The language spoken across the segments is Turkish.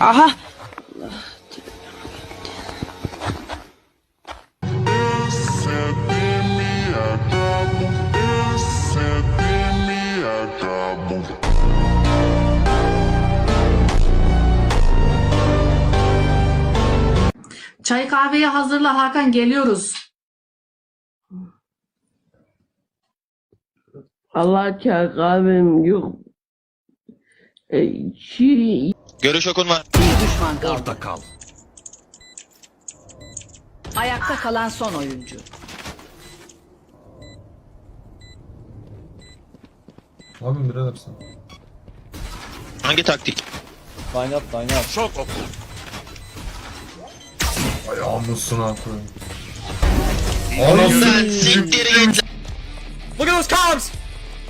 Aha. Acabo, esse me acabo. Çay kahveyi hazırla Hakan geliyoruz. Allah çay kahvem yok. E, çiğ Görüş okun var. Bir düşman kaldı. Orada kal. Ayakta kalan son oyuncu. Ne yapayım birader sen? Hangi taktik? Line up, line up. Şok oku. Ayağımın suna koyayım. Siktir git. Look at those comms!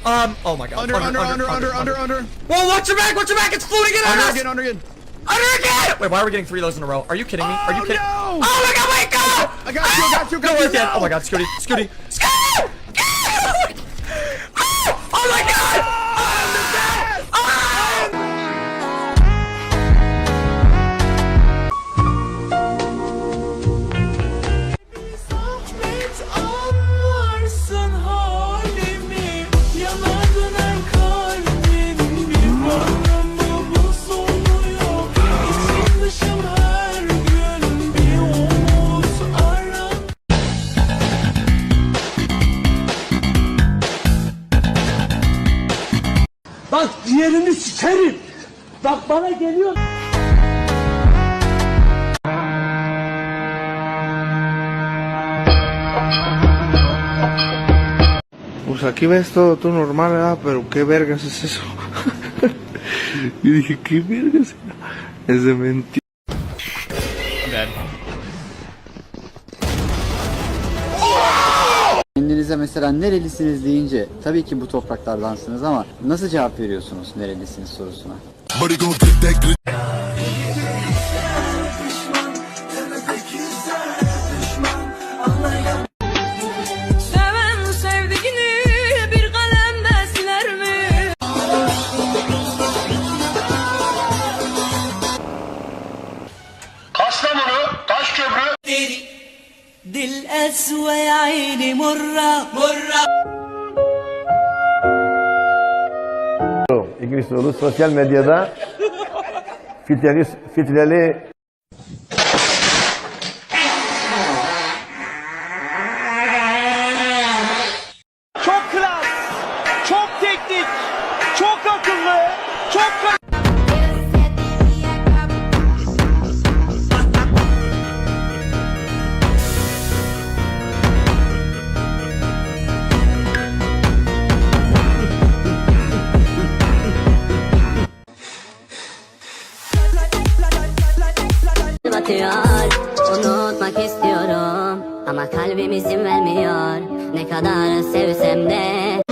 Um, oh my god. Under, under, under, under, under, under. Whoa, watch your back, watch your back, it's floating in Under us! again, under again. Under again! Wait, why are we getting three of those in a row? Are you kidding me? Are you Oh, kidding? no! Oh my god, wait, go! I got you, I got you, Go got you. Oh my god, Scooty, Scooty, Scooty! Ciğerini sikerim. Bak bana geliyor. Pues aquí ves todo, todo normal, ¿verdad? Pero qué vergas es eso. y dije, ¿qué vergas? Es de mentira. Mesela nerelisiniz deyince tabii ki bu topraklardansınız ama nasıl cevap veriyorsunuz nerelisiniz sorusuna? murra. İkimiz sosyal medyada filtreli, filtreli Unutmak istiyorum Ama kalbim izin vermiyor Ne kadar sevsem de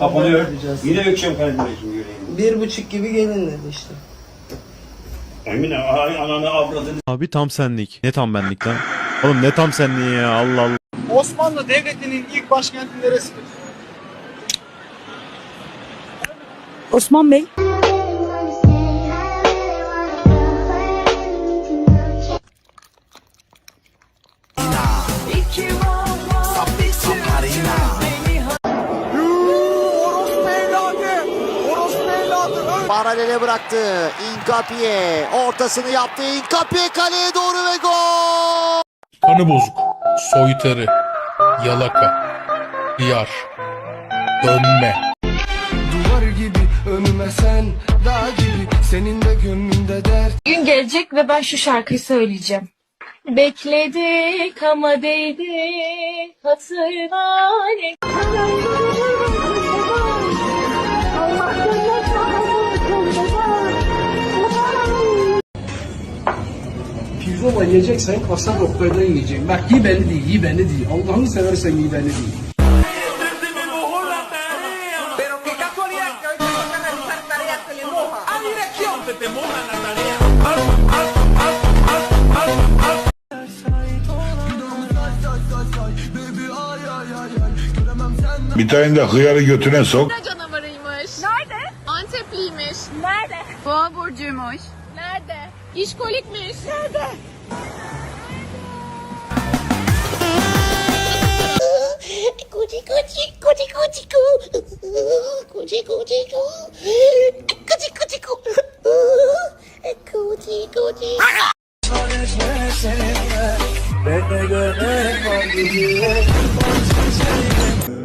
Kapanıyor. Yine ökşem kardeşim yüreğim. Bir buçuk gibi gelin dedi işte. Emine ay ananı avradını. Abi tam senlik. Ne tam benlik lan? Oğlum ne tam senliği ya Allah Allah. Osmanlı Devleti'nin ilk başkenti neresidir? Osman Bey. Paralele bıraktı. Inkapie ortasını yaptı. Inkapie kaleye doğru ve gol! Kanı bozuk, soytarı, yalaka, hıyar, dönme. Duvar gibi önüme sen Dağ gibi senin de gönlünde dert Gün gelecek ve ben şu şarkıyı söyleyeceğim. Bekledik ama değdi hatırla ne Pirzola yiyeceksen kasap Oktay'dan yiyeceksin. Bak iyi belli değil, iyi belli değil. Allah'ını seversen iyi belli değil. Bir tane de hıyarı götüne sok. canavarıymış. Nerede? Antepliymiş. Nerede? Boğa burcuymuş. Nerede? İşkolikmiş. Nerede? Gucci gucci gucci gucci gu. Gucci gucci gu. Gucci gucci gu. Gucci gucci. Let's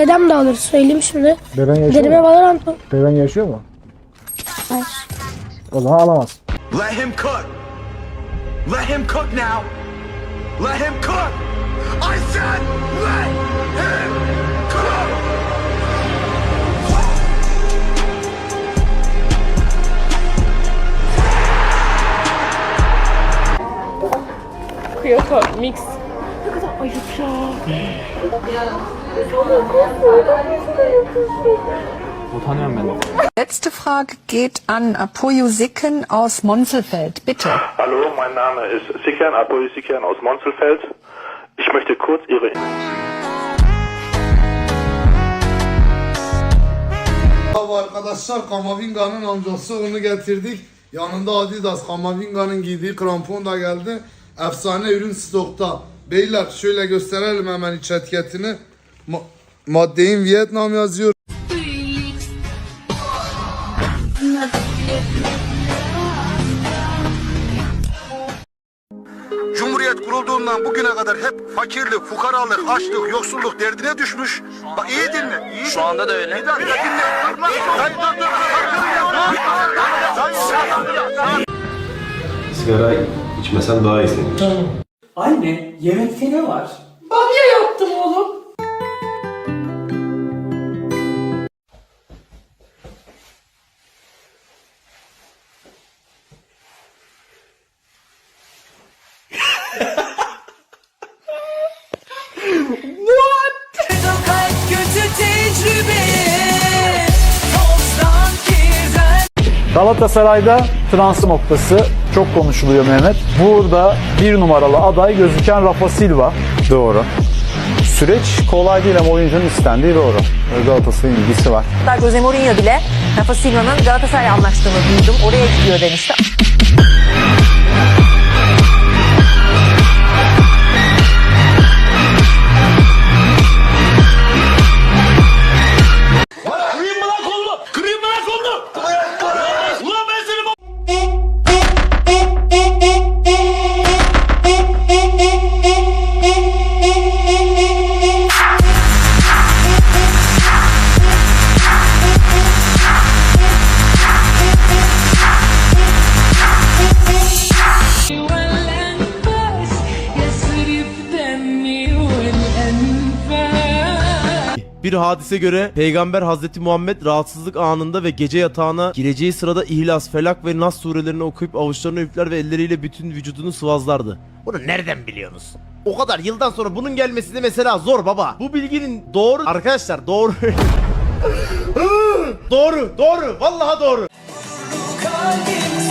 dedem de alır söyleyeyim şimdi. Deden yaşıyor Dedeme mu? Valorant Deden yaşıyor mu? Hayır. O zaman alamaz. Let him cook. Let him cook now. Let him cook. I said let him cook. Kyoto Mix. Letzte Frage geht an Apoyo Sicken aus Monzelfeld. Bitte. Hallo, mein Name ist Sikian, Apoli Sikian aus Monzelfeld. Ich möchte kurz Ihre... Abi arkadaşlar Kamavinga'nın amcası onu getirdik. Yanında Adidas Kamavinga'nın giydiği krampon da geldi. Efsane ürün stokta. Beyler şöyle gösterelim hemen iç etiketini. Ma- maddeyin Vietnam yazıyor. Cumhuriyet kurulduğundan bugüne kadar hep fakirlik, fukaralık, açlık, yoksulluk derdine düşmüş. Bak iyi dinle. Iyi Şu anda da öyle. Bir dakika dinle. Dur lan. Hayır dur dur. Sigara içmesen daha iyi Anne yemekte ne var? Galatasaray'da transfer noktası çok konuşuluyor Mehmet. Burada bir numaralı aday gözüken Rafa Silva. Doğru. Süreç kolay değil ama oyuncunun istendiği doğru. Galatasaray'ın ilgisi var. Jose Mourinho bile Rafa Silva'nın Galatasaray anlaştığını duydum. Oraya gidiyor demişti. Hadise göre Peygamber Hazreti Muhammed rahatsızlık anında ve gece yatağına gireceği sırada İhlas, Felak ve Nas surelerini okuyup avuçlarını üfler ve elleriyle bütün vücudunu sıvazlardı. Bunu nereden biliyorsunuz? O kadar yıldan sonra bunun gelmesi de mesela zor baba. Bu bilginin doğru arkadaşlar doğru. doğru, doğru. Vallahi doğru. Kalbim